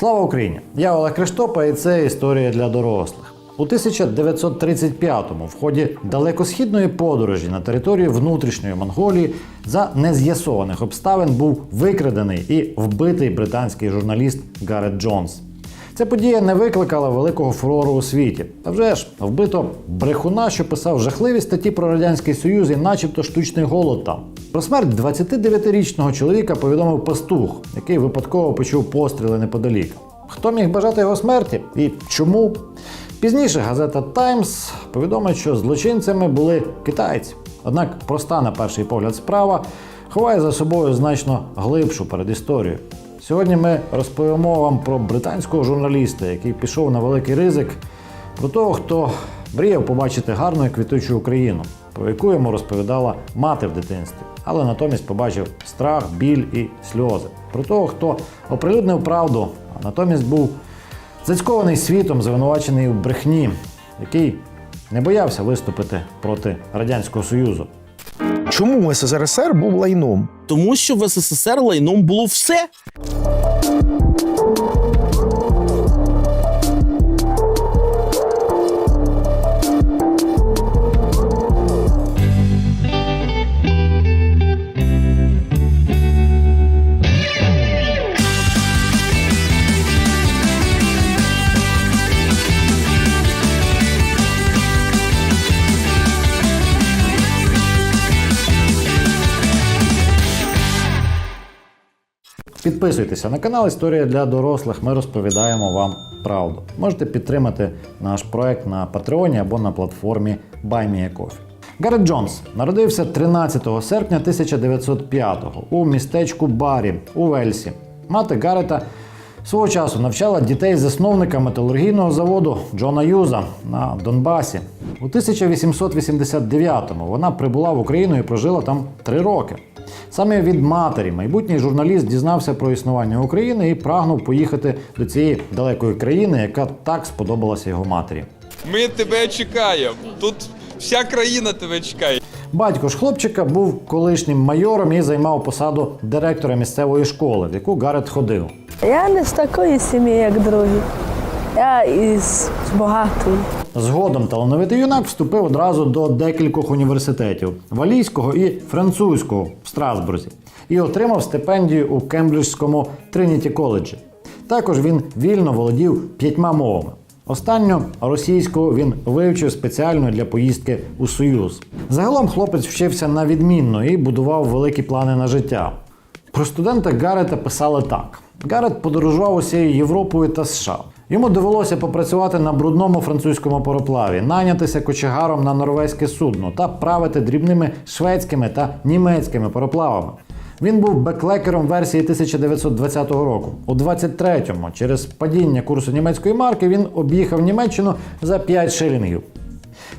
Слава Україні! Я Олег Криштопа, і це історія для дорослих. У 1935-му в ході далекосхідної подорожі на територію внутрішньої Монголії за нез'ясованих обставин був викрадений і вбитий британський журналіст Гарет Джонс. Ця подія не викликала великого фурору у світі. Та вже ж вбито брехуна, що писав жахливі статті про радянський союз і, начебто, штучний голод там. Про смерть 29-річного чоловіка повідомив пастух, який випадково почув постріли неподалік. Хто міг бажати його смерті і чому? Пізніше газета Times повідомить, що злочинцями були китайці. Однак проста на перший погляд справа ховає за собою значно глибшу передісторію. Сьогодні ми розповімо вам про британського журналіста, який пішов на великий ризик, про того, хто мріяв побачити гарну і квітучу Україну, про яку йому розповідала мати в дитинстві, але натомість побачив страх, біль і сльози. Про того, хто оприлюднив правду, а натомість був зацькований світом, звинувачений у брехні, який не боявся виступити проти Радянського Союзу. Чому СРСР був лайном? Тому що в СССР лайном було все. you Підписуйтеся на канал Історія для дорослих. Ми розповідаємо вам правду. Можете підтримати наш проект на Патреоні або на платформі BuyMeACoffee. Гарет Джонс народився 13 серпня 1905-го у містечку Барі у Вельсі. Мати Гарета свого часу навчала дітей засновника металургійного заводу Джона Юза на Донбасі. У 1889-му вона прибула в Україну і прожила там три роки. Саме від матері майбутній журналіст дізнався про існування України і прагнув поїхати до цієї далекої країни, яка так сподобалася його матері. Ми тебе чекаємо. Тут вся країна тебе чекає. Батько ж хлопчика був колишнім майором і займав посаду директора місцевої школи, в яку Гарет ходив. Я не з такої сім'ї, як другі. Я із багатої. Згодом талановитий юнак вступив одразу до декількох університетів валійського і французького в Страсбурзі і отримав стипендію у Кембриджському Трініті коледжі. Також він вільно володів п'ятьма мовами. Останню російську він вивчив спеціально для поїздки у Союз. Загалом хлопець вчився на відмінно і будував великі плани на життя. Про студента Гарета писали так: Гарет подорожував усією Європою та США. Йому довелося попрацювати на брудному французькому пароплаві, найнятися кочегаром на норвезьке судно та правити дрібними шведськими та німецькими пароплавами. Він був беклекером версії 1920 року. У 23-му, через падіння курсу німецької марки, він об'їхав Німеччину за 5 шилінгів.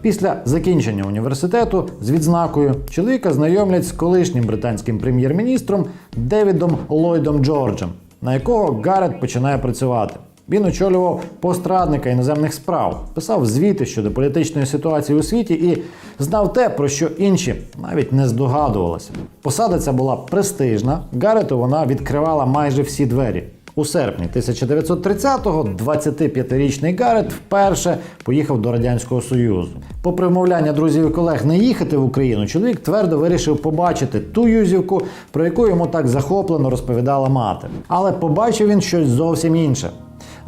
Після закінчення університету з відзнакою чоловіка знайомлять з колишнім британським прем'єр-міністром Девідом Ллойдом Джорджем, на якого Гарет починає працювати. Він очолював пострадника іноземних справ, писав звіти щодо політичної ситуації у світі і знав те, про що інші навіть не здогадувалися. Посада ця була престижна. Гарету вона відкривала майже всі двері. У серпні 1930-го 25-річний Гарет вперше поїхав до Радянського Союзу. Попри вмовляння друзів і колег не їхати в Україну, чоловік твердо вирішив побачити ту юзівку, про яку йому так захоплено розповідала мати. Але побачив він щось зовсім інше.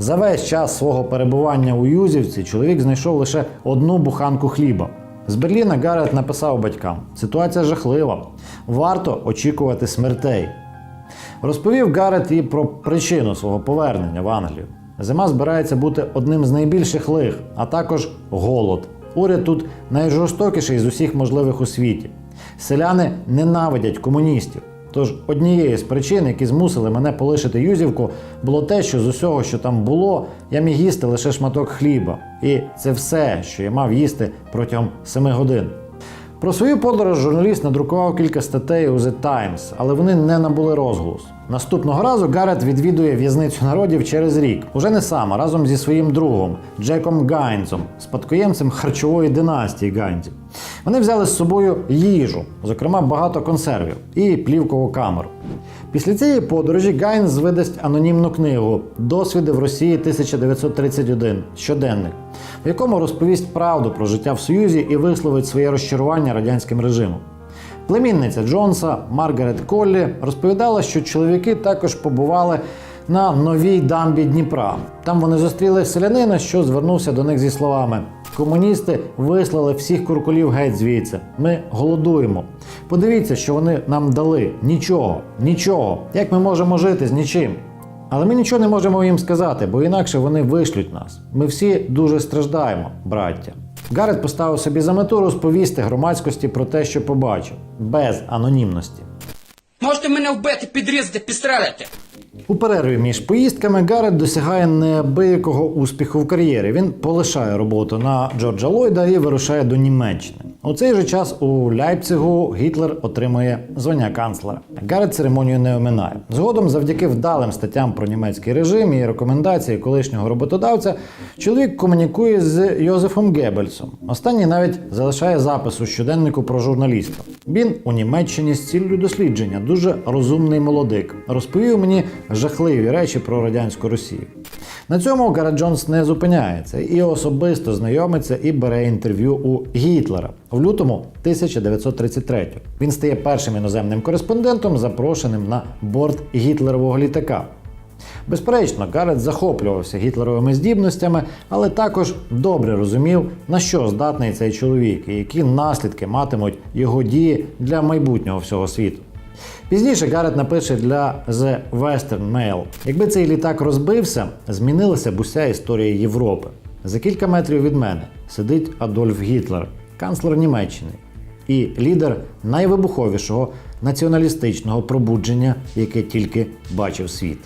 За весь час свого перебування у Юзівці чоловік знайшов лише одну буханку хліба. З Берліна Гарет написав батькам: ситуація жахлива, варто очікувати смертей. Розповів Гарет і про причину свого повернення в Англію. Зима збирається бути одним з найбільших лих, а також голод. Уряд тут найжорстокіший з усіх можливих у світі. Селяни ненавидять комуністів. Тож однією з причин, які змусили мене полишити Юзівку, було те, що з усього, що там було, я міг їсти лише шматок хліба. І це все, що я мав їсти протягом семи годин. Про свою подорож журналіст надрукував кілька статей у The Times, але вони не набули розголосу. Наступного разу Гарет відвідує в'язницю народів через рік, уже не сам, а разом зі своїм другом Джеком Гайнзом, спадкоємцем харчової династії Гайнзів. Вони взяли з собою їжу, зокрема багато консервів і плівкову камеру. Після цієї подорожі Гайнс видасть анонімну книгу Досвіди в Росії 1931 щоденник, в якому розповість правду про життя в Союзі і висловить своє розчарування радянським режимом. Племінниця Джонса Маргарет Коллі розповідала, що чоловіки також побували на новій дамбі Дніпра. Там вони зустріли селянина, що звернувся до них зі словами: Комуністи вислали всіх куркулів геть звідси. Ми голодуємо. Подивіться, що вони нам дали. Нічого, нічого. Як ми можемо жити з нічим? Але ми нічого не можемо їм сказати, бо інакше вони вишлють нас. Ми всі дуже страждаємо, браття. Гарет поставив собі за мету розповісти громадськості про те, що побачив, без анонімності. Можете мене вбити, підрізати, підстрелити. У перерві між поїздками Гарет досягає неабиякого успіху в кар'єрі. Він полишає роботу на Джорджа Ллойда і вирушає до Німеччини. У цей же час у Ляйпцигу Гітлер отримує звання канцлера. Гарет церемонію не оминає. Згодом, завдяки вдалим статтям про німецький режим і рекомендації колишнього роботодавця, чоловік комунікує з Йозефом Геббельсом. Останній навіть залишає запис у щоденнику про журналіста. Він у Німеччині з ціллю дослідження, дуже розумний молодик. Розповів мені жахливі речі про радянську Росію. На цьому Гарет Джонс не зупиняється і особисто знайомиться і бере інтерв'ю у Гітлера в лютому 1933 Він стає першим іноземним кореспондентом, запрошеним на борт гітлерового літака. Безперечно, Гарет захоплювався гітлеровими здібностями, але також добре розумів, на що здатний цей чоловік і які наслідки матимуть його дії для майбутнього всього світу. Пізніше Гарет напише для The Western Mail. Якби цей літак розбився, змінилася б уся історія Європи. За кілька метрів від мене сидить Адольф Гітлер, канцлер Німеччини, і лідер найвибуховішого націоналістичного пробудження, яке тільки бачив світ.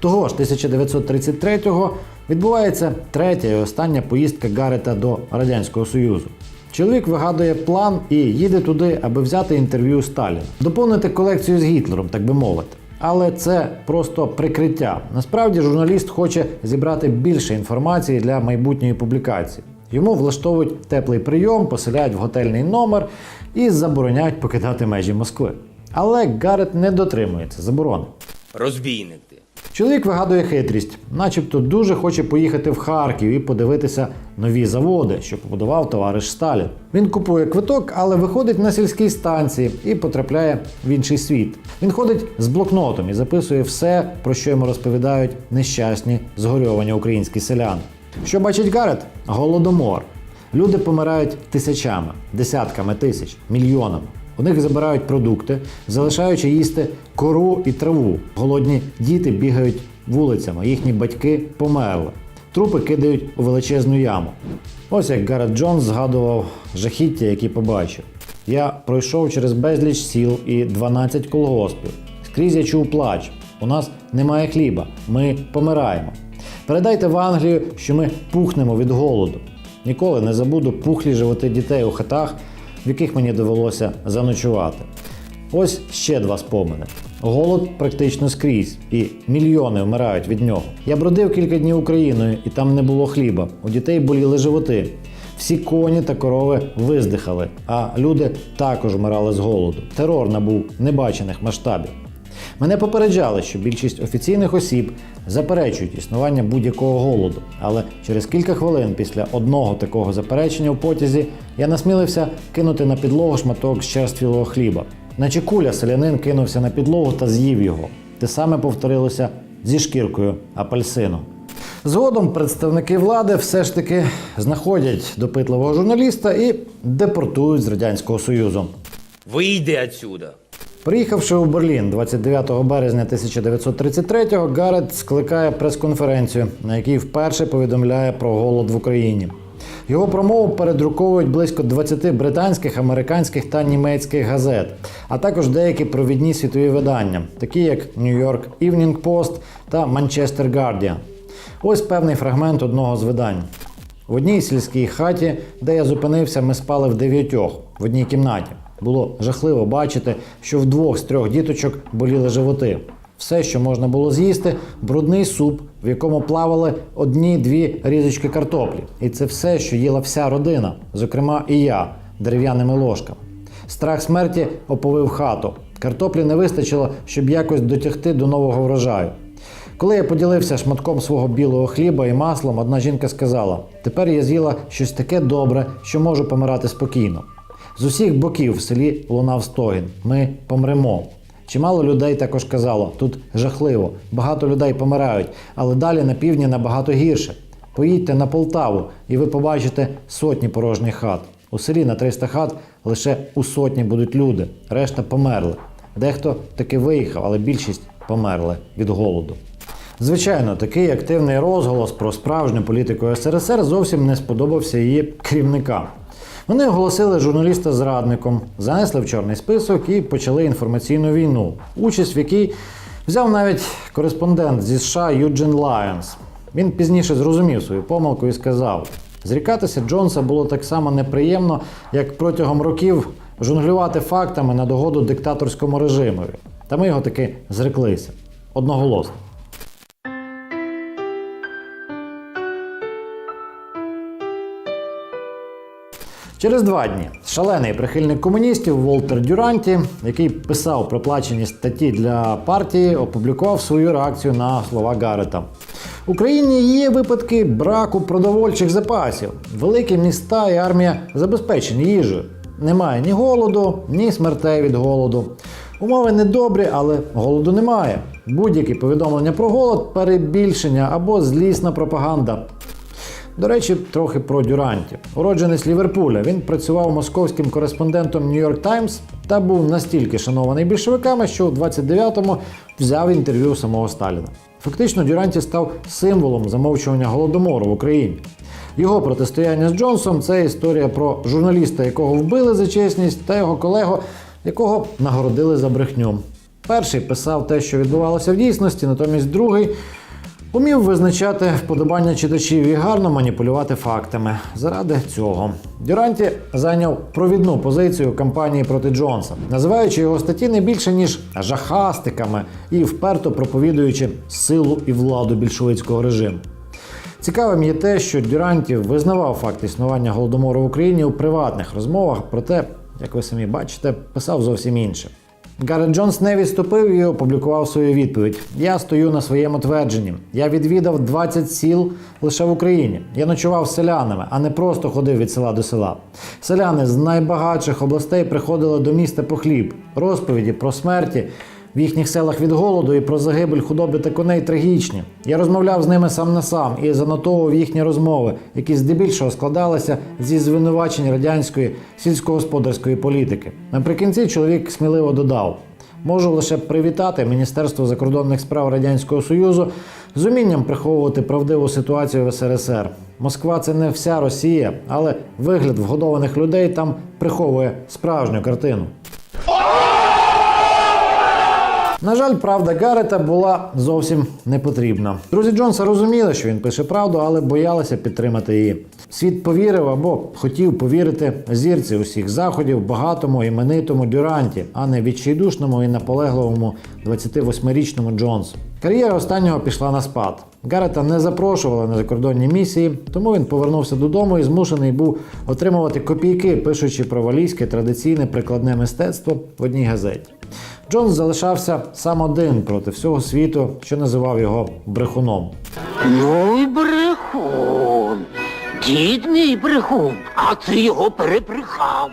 Того ж 1933-го відбувається третя і остання поїздка Гарета до Радянського Союзу. Чоловік вигадує план і їде туди, аби взяти інтерв'ю Сталіна, доповнити колекцію з Гітлером, так би мовити. Але це просто прикриття. Насправді журналіст хоче зібрати більше інформації для майбутньої публікації. Йому влаштовують теплий прийом, поселяють в готельний номер і забороняють покидати межі Москви. Але Гарет не дотримується заборони. Розбійник ти. Чоловік вигадує хитрість, начебто дуже хоче поїхати в Харків і подивитися нові заводи, що побудував товариш Сталін. Він купує квиток, але виходить на сільській станції і потрапляє в інший світ. Він ходить з блокнотом і записує все, про що йому розповідають нещасні згорьовані українські селяни. Що бачить Гарет? Голодомор. Люди помирають тисячами, десятками тисяч, мільйонами. У них забирають продукти, залишаючи їсти кору і траву. Голодні діти бігають вулицями, їхні батьки померли. Трупи кидають у величезну яму. Ось як Гарет Джонс згадував жахіття, які побачив. Я пройшов через безліч сіл і 12 колгоспів. Скрізь я чув плач. У нас немає хліба, ми помираємо. Передайте в Англію, що ми пухнемо від голоду. Ніколи не забуду пухлі животи дітей у хатах, в яких мені довелося заночувати. Ось ще два спомини. Голод практично скрізь, і мільйони вмирають від нього. Я бродив кілька днів Україною, і там не було хліба. У дітей боліли животи. Всі коні та корови виздихали, а люди також вмирали з голоду. Терор набув небачених масштабів. Мене попереджали, що більшість офіційних осіб заперечують існування будь-якого голоду. Але через кілька хвилин після одного такого заперечення у потязі я насмілився кинути на підлогу шматок щерствілого хліба. Наче куля селянин кинувся на підлогу та з'їв його. Те саме повторилося зі шкіркою апельсину. Згодом представники влади все ж таки знаходять допитливого журналіста і депортують з Радянського Союзу. Вийди отсюда. Приїхавши у Берлін 29 березня 1933-го, Гарет скликає прес-конференцію, на якій вперше повідомляє про голод в Україні. Його промову передруковують близько 20 британських, американських та німецьких газет, а також деякі провідні світові видання, такі як York Evening Post та Manchester Guardian. Ось певний фрагмент одного з видань. В одній сільській хаті, де я зупинився, ми спали в дев'ятьох в одній кімнаті. Було жахливо бачити, що в двох з трьох діточок боліли животи. Все, що можна було з'їсти, брудний суп, в якому плавали одні-дві різочки картоплі. І це все, що їла вся родина, зокрема і я, дерев'яними ложками. Страх смерті оповив хату. Картоплі не вистачило, щоб якось дотягти до нового врожаю. Коли я поділився шматком свого білого хліба і маслом, одна жінка сказала: тепер я з'їла щось таке добре, що можу помирати спокійно. З усіх боків в селі лунав стогін. Ми помремо. Чимало людей також казало, тут жахливо, багато людей помирають, але далі на півдні набагато гірше. Поїдьте на Полтаву, і ви побачите сотні порожніх хат. У селі на 300 хат лише у сотні будуть люди, решта померли. Дехто таки виїхав, але більшість померли від голоду. Звичайно, такий активний розголос про справжню політику СРСР зовсім не сподобався її керівникам. Вони оголосили журналіста зрадником, занесли в чорний список і почали інформаційну війну, участь в якій взяв навіть кореспондент зі США Юджин Лайонс. Він пізніше зрозумів свою помилку і сказав: зрікатися Джонса було так само неприємно, як протягом років жонглювати фактами на догоду диктаторському режимові. Та ми його таки зреклися одноголосно. Через два дні шалений прихильник комуністів Волтер Дюранті, який писав проплачені статті для партії, опублікував свою реакцію на слова Гарета. В Україні є випадки браку продовольчих запасів. Великі міста і армія забезпечені їжею. Немає ні голоду, ні смертей від голоду. Умови недобрі, але голоду немає. Будь-які повідомлення про голод перебільшення або злісна пропаганда. До речі, трохи про Дюранті. Уродженець Ліверпуля. Він працював московським кореспондентом York Times та був настільки шанований більшовиками, що у 29-му взяв інтерв'ю самого Сталіна. Фактично, Дюранті став символом замовчування голодомору в Україні. Його протистояння з Джонсом це історія про журналіста, якого вбили за чесність, та його колегу, якого нагородили за брехню. Перший писав те, що відбувалося в дійсності, натомість другий Умів визначати вподобання читачів і гарно маніпулювати фактами. Заради цього Дюранті зайняв провідну позицію кампанії проти Джонса, називаючи його статті не більше ніж жахастиками і вперто проповідуючи силу і владу більшовицького режиму. Цікавим є те, що Дюранті визнавав факт існування голодомору в Україні у приватних розмовах, проте, як ви самі бачите, писав зовсім інше. Гаррет Джонс не відступив і опублікував свою відповідь. Я стою на своєму твердженні. Я відвідав 20 сіл лише в Україні. Я ночував з селянами, а не просто ходив від села до села. Селяни з найбагатших областей приходили до міста по хліб. Розповіді про смерті в їхніх селах від голоду і про загибель худоби та коней трагічні. Я розмовляв з ними сам на сам і занотовував їхні розмови, які здебільшого складалися зі звинувачень радянської сільськогосподарської політики. Наприкінці чоловік сміливо додав. Можу лише привітати Міністерство закордонних справ Радянського Союзу з умінням приховувати правдиву ситуацію в СРСР. Москва це не вся Росія, але вигляд вгодованих людей там приховує справжню картину. На жаль, правда Гарета була зовсім не потрібна. Друзі Джонса розуміли, що він пише правду, але боялися підтримати її. Світ повірив або хотів повірити зірці усіх заходів багатому іменитому Дюранті, а не відчайдушному і наполегливому 28-річному Джонсу. Кар'єра останнього пішла на спад. Гарета не запрошували на закордонні місії, тому він повернувся додому і змушений був отримувати копійки, пишучи про валійське традиційне прикладне мистецтво в одній газеті. Джонс залишався сам один проти всього світу, що називав його брехуном. Ну й брехун. Дід мій брехун, а ти його перебрехав.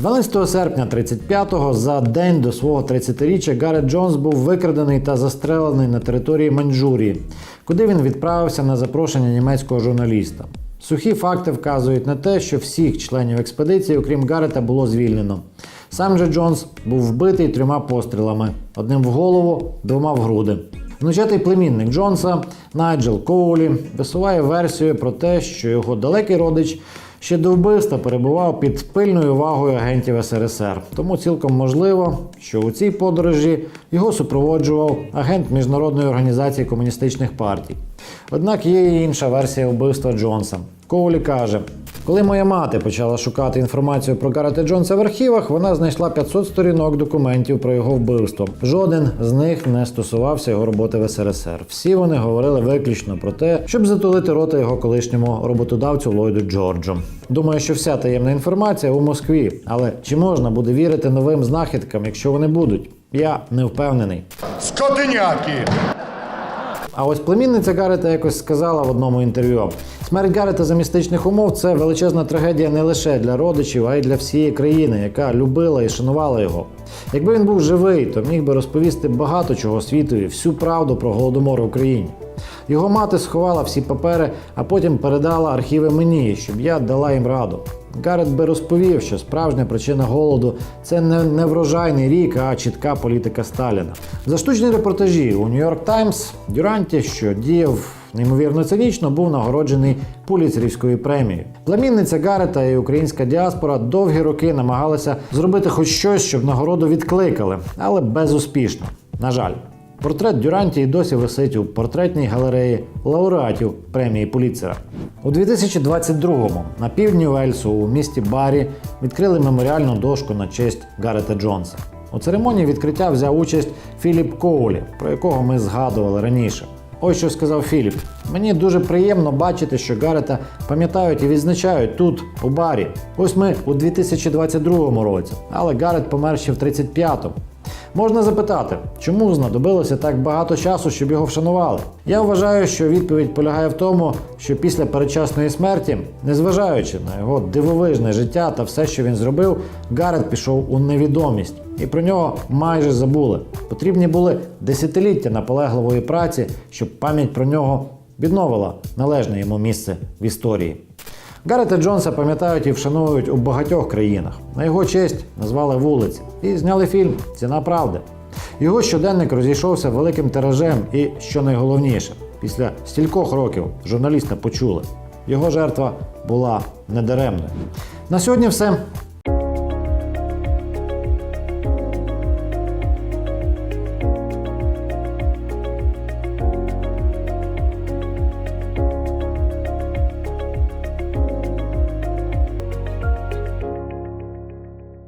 12 серпня 35-го, за день до свого 30-річчя, Гаррет Джонс був викрадений та застрелений на території Маньчжурії, куди він відправився на запрошення німецького журналіста. Сухі факти вказують на те, що всіх членів експедиції, окрім Гаррета, було звільнено. Сам же Джонс був вбитий трьома пострілами: одним в голову, двома в груди. Внучатий племінник Джонса Найджел Коулі висуває версію про те, що його далекий родич ще до вбивства перебував під пильною увагою агентів СРСР. Тому цілком можливо, що у цій подорожі його супроводжував агент Міжнародної організації комуністичних партій. Однак є і інша версія вбивства Джонса. Коулі каже: Коли моя мати почала шукати інформацію про Гарета Джонса в архівах, вона знайшла 500 сторінок документів про його вбивство. Жоден з них не стосувався його роботи в СРСР. Всі вони говорили виключно про те, щоб затулити рота його колишньому роботодавцю Ллойду Джорджу. Думаю, що вся таємна інформація у Москві. Але чи можна буде вірити новим знахідкам, якщо вони будуть? Я не впевнений. Скотиняки! А ось племінниця Гарета якось сказала в одному інтерв'ю: смерть Гарета за містичних умов це величезна трагедія не лише для родичів, а й для всієї країни, яка любила і шанувала його. Якби він був живий, то міг би розповісти багато чого світові, всю правду про голодомор в Україні. Його мати сховала всі папери, а потім передала архіви мені, щоб я дала їм раду. Гарет би розповів, що справжня причина голоду це не неврожайний рік, а чітка політика Сталіна. За штучні репортажі у Нью-Йорк Таймс Дюранті, що діяв неймовірно цинічно, був нагороджений Пуліцерівською премією. Племінниця Гарета і українська діаспора довгі роки намагалися зробити хоч щось, щоб нагороду відкликали, але безуспішно. На жаль. Портрет Дюранті і досі висить у портретній галереї лауреатів премії Пуліцера. У 2022-му на півдні Уельсу у місті Барі відкрили меморіальну дошку на честь Гарета Джонса. У церемонії відкриття взяв участь Філіп Коулі, про якого ми згадували раніше. Ось що сказав Філіп: мені дуже приємно бачити, що Гарета пам'ятають і відзначають тут, у барі. Ось ми у 2022 році, але Гарет помер ще в 35-му. Можна запитати, чому знадобилося так багато часу, щоб його вшанували? Я вважаю, що відповідь полягає в тому, що після передчасної смерті, незважаючи на його дивовижне життя та все, що він зробив, Гарет пішов у невідомість, і про нього майже забули. Потрібні були десятиліття наполегливої праці, щоб пам'ять про нього відновила належне йому місце в історії. Гарета Джонса пам'ятають і вшанують у багатьох країнах. На його честь назвали вулиці і зняли фільм Ціна правди. Його щоденник розійшовся великим тиражем, і, що найголовніше, після стількох років журналіста почули. Його жертва була недаремною. На сьогодні все.